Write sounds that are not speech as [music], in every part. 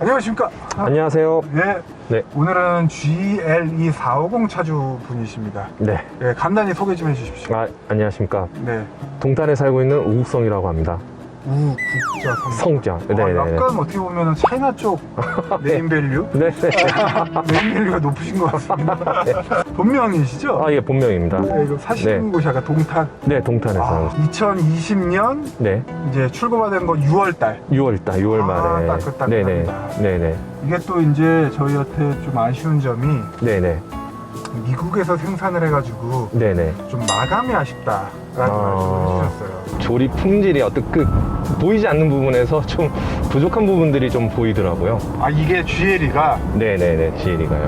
안녕하십니까. 안녕하세요. 네. 네. 오늘은 GLE 450 차주 분이십니다. 네. 네, 간단히 소개 좀 해주십시오. 아, 안녕하십니까. 네. 동탄에 살고 있는 우국성이라고 합니다. 우국자 성. 성장. 아, 네네네. 약간 어떻게 보면 차이나 쪽 [laughs] 네임밸류? 네. [laughs] 네임밸류가 높으신 것 같습니다. 본명이시죠? 아, 예, 본명입니다. 네, 이거 사시는 네. 곳이 아까 동탄. 네, 동탄에서. 아, 2020년 네. 이제 출고받은 거 6월달. 6월달, 6월 아, 말에. 따끈따끈합니다. 네네. 네네. 이게 또 이제 저희한테 좀 아쉬운 점이 네네. 미국에서 생산을 해가지고 네네. 좀 마감이 아쉽다라는 아. 말씀을 해주셨어요. 조립 품질이 어떤 그, 보이지 않는 부분에서 좀 부족한 부분들이 좀 보이더라고요. 아 이게 GLE가 네네네. GL이가요.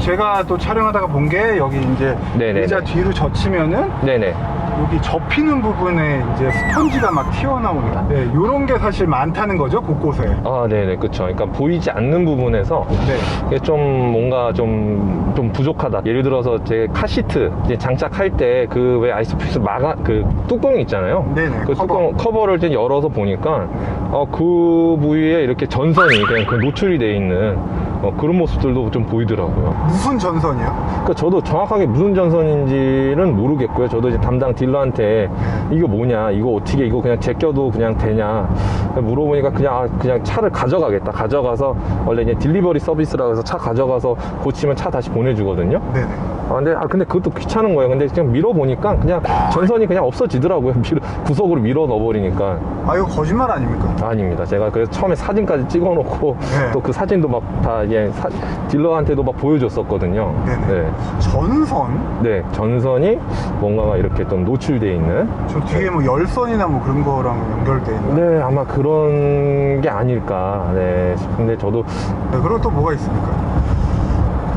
제가 또 촬영하다가 본 게 여기 이제 네네네. 의자 뒤로 젖히면은 네네. 여기 접히는 부분에 이제 스펀지가 막 튀어나오는 네, 요런 게 사실 많다는 거죠 곳곳에 아, 네네. 그쵸. 그러니까 보이지 않는 부분에서 네. 이게 좀 뭔가 좀, 좀 부족하다. 예를 들어서 제 카시트 이제 장착할 때 그 왜 아이스피스 마가 그 뚜껑 있잖아요. 네네, 그 커버. 뚜껑 커버를 이제 열어서 보니까 어, 그 부위에 이렇게 전선이 그냥 그 노출이 돼 있는 어, 그런 모습들도 좀 보이더라고요. 무슨 전선이요? 그러니까 저도 정확하게 무슨 전선인지는 모르겠고요. 저도 이제 담당 딜러한테 이거 뭐냐, 이거 어떻게 이거 그냥 제껴도 그냥 되냐 물어보니까 그냥 아, 그냥 차를 가져가겠다. 가져가서 원래 이제 딜리버리 서비스라고 해서 차 가져가서 고치면 차 다시 보내주거든요. 네네 아 근데 아 근데 그것도 귀찮은 거예요. 근데 그냥 밀어 보니까 그냥 전선이 그냥 없어지더라고요. [laughs] 밀어- 구석으로 밀어 넣어 버리니까 아 이거 거짓말 아닙니까? 아닙니다. 제가 그래서 처음에 사진까지 찍어놓고 네. [laughs] 또그 사진도 막 다 예, 사- 딜러한테도 막 보여줬었거든요. 네네. 네. 전선? 네, 전선이 뭔가가 이렇게 좀 노출되어 있는. 저 뒤에 뭐 열선이나 뭐 그런 거랑 연결돼 있나? 네. 네, 아마 그런 게 아닐까. 네, 싶은데 저도 그리고 또 뭐가 있습니까?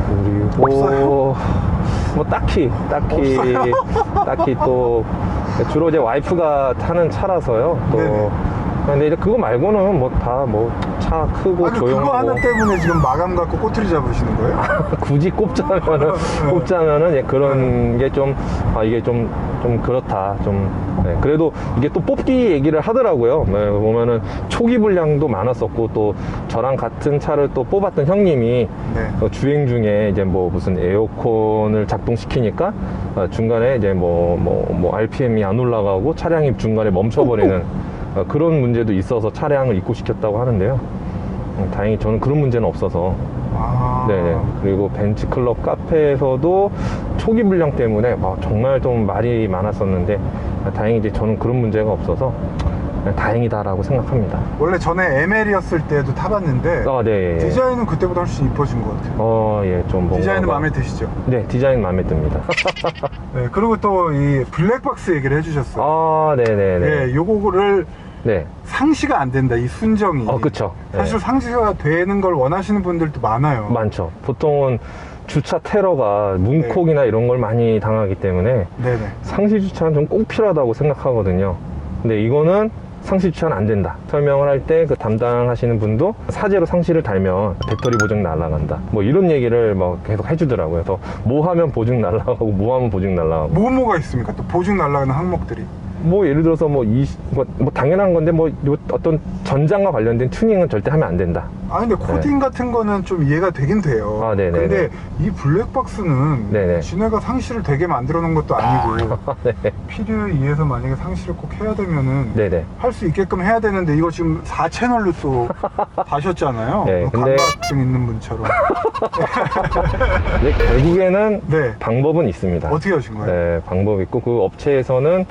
그리고 없어요? 뭐 딱히 딱히 [laughs] 딱히 또 주로 이제 와이프가 타는 차라서요. 또 네네. 근데 이제 그거 말고는 뭐 다뭐 차 크고 아니 조용하고. 그거 하나 때문에 지금 마감 갖고 꼬투리 잡으시는 거예요? [laughs] 굳이 꼽자면은 꼽자면은 예, 그런 게 좀 아 이게 좀 좀 그렇다. 좀 네, 그래도 이게 또 뽑기 얘기를 하더라고요. 네, 보면은 초기 분량도 많았었고 또 저랑 같은 차를 또 뽑았던 형님이 네. 어, 주행 중에 이제 뭐 무슨 에어컨을 작동시키니까 어, 중간에 이제 뭐 뭐 뭐 RPM이 안 올라가고 차량이 중간에 멈춰버리는 어, [laughs] 그런 문제도 있어서 차량을 입고시켰다고 하는데요. 음, 다행히 저는 그런 문제는 없어서 아. 네네. 그리고 벤츠클럽 카페에서도 초기 불량 때문에 막 정말 좀 말이 많았었는데 아, 다행히 이제 저는 그런 문제가 없어서 네, 다행이다라고 생각합니다. 원래 전에 ML이었을 때도 타봤는데 아, 네. 예. 디자인은 그때보다 훨씬 이뻐진 것 같아요. 어, 예, 좀 뭔가. 디자인은 마음에 드시죠? 네, 디자인 마음에 듭니다. 네, 그리고 또 이 블랙박스 얘기를 해주셨어요. 아, 네네네. 네, 요거를 네. 상시가 안 된다, 이 순정이. 어, 그쵸. 사실 네. 상시가 되는 걸 원하시는 분들도 많아요. 많죠. 보통은 주차 테러가 문콕이나 이런 걸 많이 당하기 때문에 네네. 상시 주차는 좀 꼭 필요하다고 생각하거든요. 근데 이거는 상시 주차는 안 된다. 설명을 할 때 그 담당하시는 분도 사제로 상시를 달면 배터리 보증 날라간다. 뭐 이런 얘기를 뭐 계속 해주더라고요. 그래서 뭐 하면 보증 날라가고 뭐 하면 보증 날라가고. 뭐뭐가 있습니까? 또 보증 날라가는 항목들이. 뭐 예를 들어서 뭐 이, 뭐, 뭐 당연한 건데 뭐요 어떤 전장과 관련된 튜닝은 절대 하면 안 된다. 아, 근데 코딩 같은 거는 좀 이해가 되긴 돼요. 네. 아, 네네네. 근데 이 블랙박스는 네네. 지네가 상시를 되게 만들어 놓은 것도 아니고 [laughs] 네. 필요에 의해서 만약에 상시를 꼭 해야 되면은 네네. 할 수 있게끔 해야 되는데 이거 지금 4채널로 또 [laughs] 다셨잖아요. 네, 근데- 감각증 있는 분처럼. 근데 [laughs] 결국에는 네. 방법은 있습니다. 어떻게 하신 거예요? 네, 방법 있고 그 업체에서는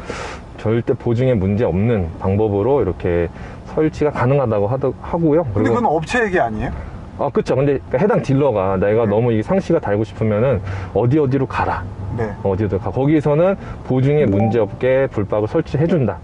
절대 보증에 문제 없는 방법으로 이렇게 설치가 가능하다고 하더, 하고요. 근데 그건 업체 얘기 아니에요? 아, 그쵸. 근데 그 해당 딜러가 내가 너무 이 상시가 달고 싶으면은 어디 어디로 가라. 네. 어디 어디 가. 거기서는 보증에 문제 없게 불박을 설치해준다.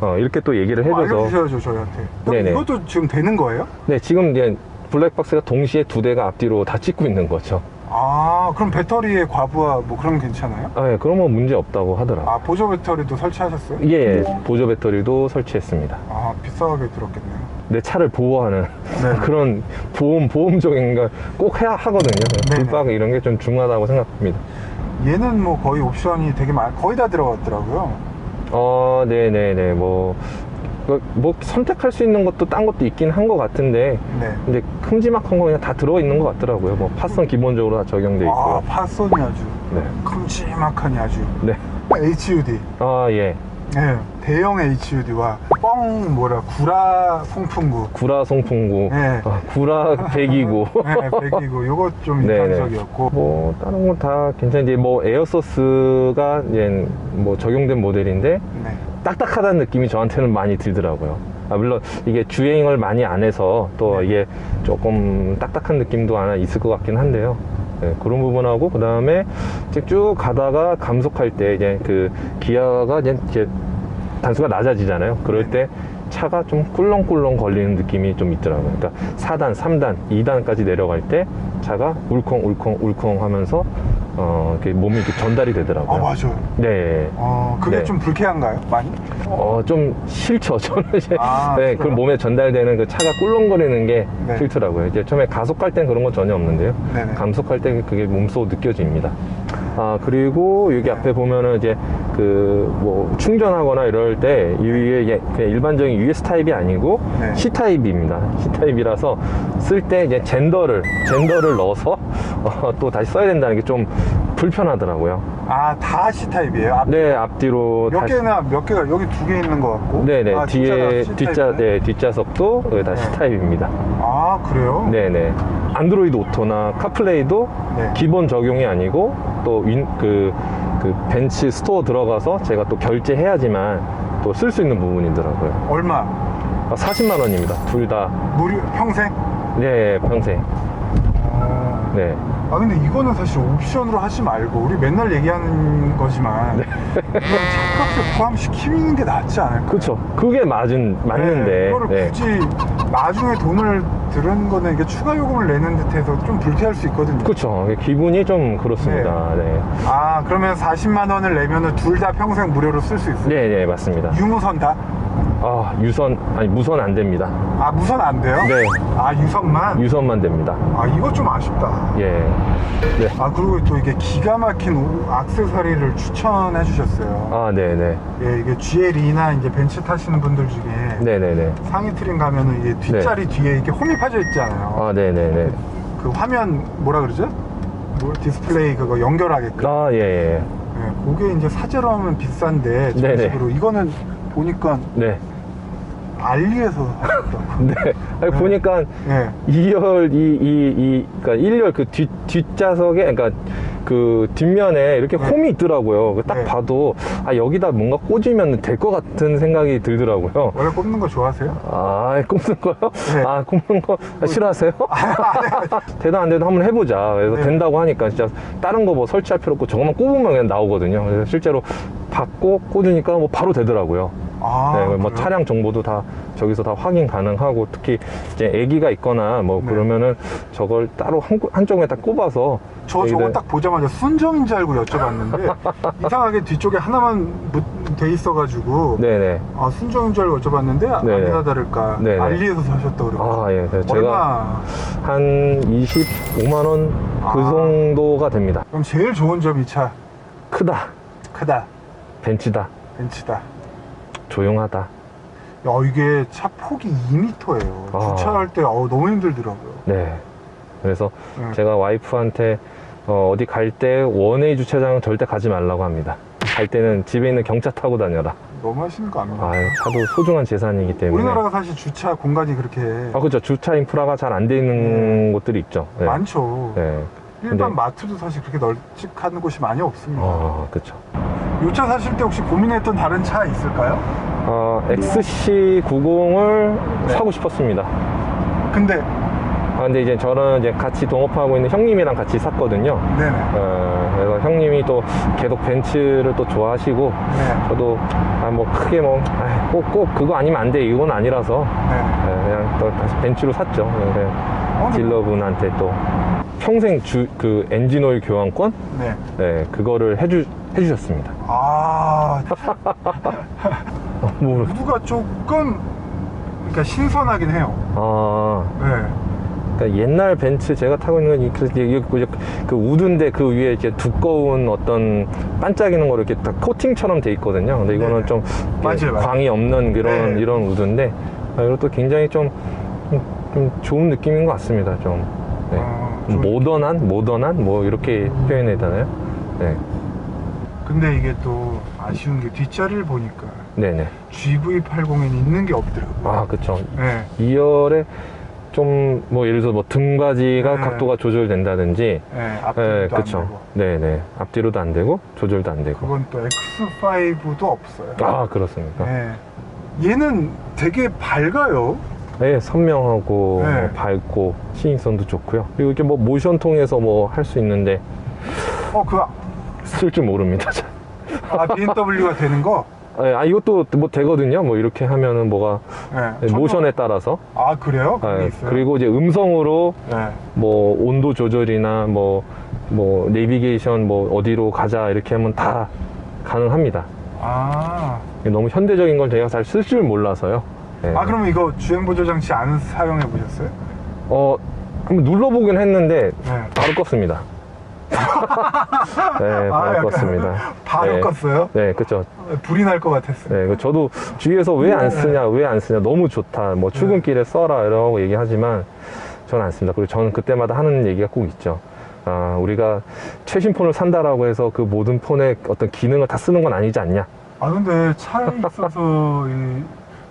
어, 이렇게 또 얘기를 뭐 해줘서. 알려주셔야죠 저희한테. 네네. 이것도 지금 되는 거예요? 네, 지금 이제 블랙박스가 동시에 두 대가 앞뒤로 다 찍고 있는 거죠. 아 그럼 배터리의 과부하 뭐 그런 건 괜찮아요? 아, 예, 그러면 문제 없다고 하더라고요. 아 보조 배터리도 설치하셨어요? 예, 보조 배터리도 설치했습니다. 아 비싸게 들었겠네요. 내 차를 보호하는 네. [laughs] 그런 보험 보험적인 걸 꼭 해야 하거든요. 네네. 불박 이런 게 좀 중요하다고 생각합니다. 얘는 뭐 거의 옵션이 되게 많 거의 다 들어갔더라고요. 어, 네네네. 뭐그 뭐 선택할 수 있는 것도 딴 것도 있긴 한 것 같은데 네. 근데 큼지막한 거 그냥 다 들어가 있는 것 같더라고요. 뭐 파선 기본적으로 다 적용돼 아, 있고요. 파손이 아주 네. 큼지막하니 아주. 네. HUD. 아 예. 네. 대형 HUD와 뻥 뭐라 구라 송풍구. 구라 송풍구, 네. 아, 구라 배기구. [laughs] 네, 백이고 요거 좀 네네. 인상적이었고. 뭐 다른 건 다 괜찮은데 뭐 에어소스가 이제 뭐 적용된 모델인데 네. 딱딱하다는 느낌이 저한테는 많이 들더라고요. 아, 물론 이게 주행을 많이 안 해서 또 네. 이게 조금 딱딱한 느낌도 하나 있을 것 같긴 한데요. 네, 그런 부분하고 그 다음에 쭉 가다가 감속할 때 이제 그 기아가 이제, 이제 단수가 낮아지잖아요. 그럴 때 차가 좀 꿀렁꿀렁 걸리는 느낌이 좀 있더라고요. 그러니까 4단, 3단, 2단까지 내려갈 때 차가 울컹 울컹 울컹 하면서 어, 이렇게 몸이 이렇게 전달이 되더라고요. 아, 맞아요. 네. 어, 그게 네. 좀 불쾌한가요? 많이? 어, 좀 싫죠. [laughs] 저는 이제, 아, 네, 그 그래요? 몸에 전달되는 그 차가 꿀렁거리는 게 네. 싫더라고요. 이제 처음에 가속할 땐 그런 건 전혀 없는데요. 네네. 감속할 때 그게 몸소 느껴집니다. 아, 그리고 여기 앞에 보면은 이제 그 뭐 충전하거나 이럴 때 이 위에 그냥 일반적인 US 타입이 아니고 네. C 타입입니다. C 타입이라서 쓸 때 이제 젠더를, 젠더를 넣어서 어, 또 다시 써야 된다는 게 좀 불편하더라고요. 아, 다 C타입이에요? 앞, 네, 앞뒤로 몇 다시- 개나, 몇 개가 여기 두 개 있는 것 같고. 네네 아, 뒤에 C타입이네? 네 뒷좌석도 여기 다 네. C 타입입니다. 아, 그래요? 네네 안드로이드 오토나 카플레이도 네. 기본 적용이 아니고 또그 그 벤츠 스토어 들어가서 제가 또 결제해야지만 또 쓸 수 있는 부분이더라고요. 얼마? 아, 40만 원입니다. 둘 다. 무료, 평생? 네 평생. 어... 네. 아 근데 이거는 사실 옵션으로 하지 말고 우리 맨날 얘기하는 거지만 네. 이건 차값에 포함시키는 게 낫지 않을까? 그렇죠. 그게 맞은 맞는데. 네, 이거를 네. 굳이 나중에 돈을 들은 거는 이게 추가 요금을 내는 듯해서 좀 불쾌할 수 있거든요. 그렇죠. 기분이 좀 그렇습니다. 네. 아 그러면 40만 원을 내면은 둘 다 평생 무료로 쓸 수 있어요? 네, 네, 맞습니다. 유무선 다? 아, 유선 아니 무선 안 됩니다. 아 무선 안 돼요? 네. 아 유선만? 유선만 됩니다. 아 이거 좀 아쉽다. 예. 네. 아 그리고 또 이게 기가 막힌 오- 악세사리를 추천해 주셨어요. 아, 네, 네. 예, 이게 GLE나 이제 벤츠 타시는 분들 중에 네, 네, 네. 상위 트림 가면은 이게 뒷자리 뒤에 이렇게 홈이 파져 있잖아요. 아, 네, 네, 네. 그 화면 뭐라 그러죠? 뭐 디스플레이 그거 연결하게끔. 아, 예, 예. 예, 그게 이제 사제로 하면 비싼데 네네. 정식으로 이거는 보니까 네. 알리에서 하셨다고. [laughs] 네. 아니, 네. 보니까 예. 2열 2열, 이, 이, 이, 그러니까 1열 그 뒷, 뒷좌석에, 그러니까 그 뒷면에 이렇게 네. 홈이 있더라고요. 딱 네. 봐도, 아, 여기다 뭔가 꽂으면 될 것 같은 생각이 들더라고요. 원래 꼽는 거 좋아하세요? 아, 꼽는 거요? 네. 아, 꼽는 거 싫어하세요? [laughs] 되도 안 돼도 한번 해보자. 그래서 네. 된다고 하니까 진짜 다른 거 뭐 설치할 필요 없고 저것만 꼽으면 그냥 나오거든요. 그래서 실제로 받고 꽂으니까 뭐 바로 되더라고요. 아, 네, 뭐 그래요? 차량 정보도 다 저기서 다 확인 가능하고 특히 이제 아기가 있거나 뭐 네. 그러면은 저걸 따로 한, 한쪽에 딱 꼽아서 저 저거 딱 보자마자 순정인 줄 알고 여쭤봤는데 [laughs] 이상하게 뒤쪽에 하나만 묻- 돼 있어가지고 네네 아 순정인 줄 알고 여쭤봤는데 네네. 아니나 다를까 네네. 알리에서 사셨다고 그러고 아예 그래서 제가 한 25만 원그 아. 정도가 됩니다 그럼 제일 좋은 점 이 차 크다 크다 벤츠다 벤츠다 조용하다 야 이게 차 폭이 2m예요 아. 주차할 때 어우, 너무 힘들더라고요 네 그래서 네. 제가 와이프한테 어, 디 갈 때 원웨이 주차장은 절대 가지 말라고 합니다 갈 때는 집에 있는 경차 타고 다녀라 너무 하시는 거 아닙니까? 아 차도 소중한 재산이기 때문에 우리나라가 사실 주차 공간이 그렇게 아 그렇죠 주차 인프라가 잘 안 돼 있는 곳들이 있죠 네. 많죠 네. 일반 근데- 마트도 사실 그렇게 널찍한 곳이 많이 없습니다 어, 그렇죠. 이 차 사실 때 혹시 고민했던 다른 차 있을까요? 어, XC90을 네. 사고 싶었습니다. 근데 아, 근데 이제 저는 이제 같이 동업하고 있는 형님이랑 같이 샀거든요. 네네 어, 그래서 형님이 또 계속 벤츠를 또 좋아하시고, 네. 저도 아, 뭐 크게 뭐, 아, 꼭, 꼭 그거 아니면 안 돼. 이건 아니라서, 네. 예, 그냥 또 다시 벤츠로 샀죠. 그래서 어, 네. 딜러분한테 또 평생 주, 그 엔진오일 교환권? 네. 네, 그거를 해주, 해주셨습니다. 아, [laughs] 뭐, 구두가 조금 그러니까 신선하긴 해요. 아, 네. 그러니까 옛날 벤츠 제가 타고 있는 건 이- 그, 그, 그 우드인데 그 위에 이렇게 두꺼운 어떤 반짝이는 거 이렇게 다 코팅처럼 돼 있거든요. 근데 이거는 네네. 좀 맞아요, 맞아요. 광이 없는 그런 네. 이런 우드인데 아, 이것도 굉장히 좀, 좀, 좀 좋은 느낌인 것 같습니다. 좀 네. 아, 좀- 모던한 모던한 뭐 이렇게 표현해야 되나요? 네, 근데 이게 또 아쉬운 게 뒷자리를 보니까 네네. GV80에는 있는 게 없더라고요. 아 그쵸. 네. 2열에 좀 뭐 예를 들어서 뭐 등받이가 네. 각도가 조절된다는지 네, 앞뒤도 네, 안 그쵸. 되고. 네네. 앞뒤로도 안 되고, 조절도 안 되고. 그건 또 X5도 없어요. 아, 그렇습니까? 네. 얘는 되게 밝아요. 네, 선명하고, 네. 뭐 밝고, 시인성도 좋고요. 그리고 이렇게 뭐 모션 통해서 뭐 할 수 있는데, 어, 그, 쓸 줄 모릅니다. 아, BMW가 되는 거? 네, 아, 이것도 뭐 되거든요. 뭐 이렇게 하면은 뭐가, 네. 저도- 모션에 따라서. 아, 그래요? 그게 네, 있어요? 그리고 이제 음성으로 네. 뭐 온도 조절이나 뭐, 뭐, 내비게이션 뭐 어디로 가자 이렇게 하면 다 가능합니다. 아. 너무 현대적인 걸 제가 잘 쓸 줄 몰라서요. 네. 아, 그러면 이거 주행 보조 장치 안 사용해 보셨어요? 어, 한번 눌러보긴 했는데 네. 바로 껐습니다. 네, [laughs] 바로 아, 약간 껐습니다. 바로 네. 껐어요? 네, 그쵸. 불이 날 것 같았어요. 네, 그 저도 주위에서 왜 안 쓰냐, 왜 안 쓰냐, 너무 좋다, 뭐 출근길에 써라, 이러고 얘기하지만 저는 안 씁니다. 그리고 저는 그때마다 하는 얘기가 꼭 있죠. 아, 우리가 최신 폰을 산다라고 해서 그 모든 폰의 어떤 기능을 다 쓰는 건 아니지 않냐. 아, 근데 차에 있어서 [laughs] 이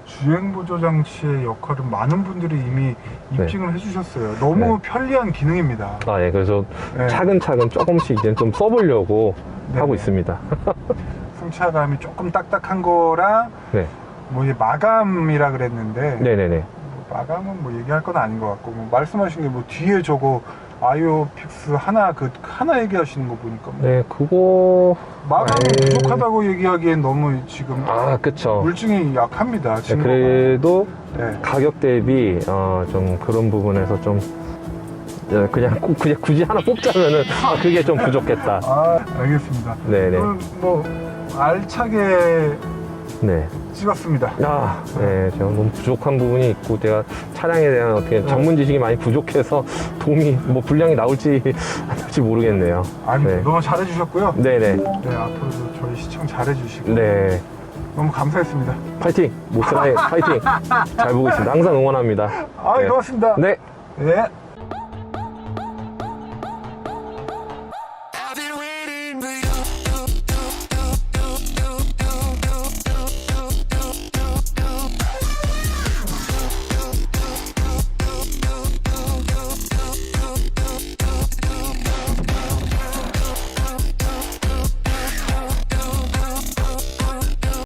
주행보조 장치의 역할은 많은 분들이 이미 입증을 해주셨어요. 너무 네. 편리한 기능입니다. 아, 예, 그래서 네. 차근차근 조금씩 이제 좀 써보려고 네. 하고 있습니다. [laughs] 승차감이 조금 딱딱한 거랑 네. 뭐 이게 마감이라 그랬는데 네네네. 뭐 마감은 뭐 얘기할 건 아닌 것 같고 뭐 말씀하신 게 뭐 뒤에 저거 아이오픽스 하나 그 하나 얘기하시는 거 보니까 뭐 네, 그거. 마감이 아이. 부족하다고 얘기하기엔 너무 지금 아, 그쵸. 물증이 약합니다. 네, 증거가. 그래도 네. 가격 대비 어, 좀 그런 부분에서 좀 어, 그냥 꼭 그냥 굳이 하나 뽑자면은 아, 그게 좀 부족했다. 아 알겠습니다. 네네. 그럼 뭐 알차게 네. 찍었습니다. 아, 네. 제가 너무 부족한 부분이 있고 제가 차량에 대한 어떻게 전문 지식이 많이 부족해서 도움이 뭐 분량이 나올지 안 나올지 모르겠네요. 아니 네. 너무 잘해주셨고요. 네네. 네 앞으로도 저희 시청 잘해주시고 네. 너무 감사했습니다. 파이팅! 모스라이 파이팅! 잘 보고 있습니다. 항상 응원합니다. 아 네. 고맙습니다. 네. 네.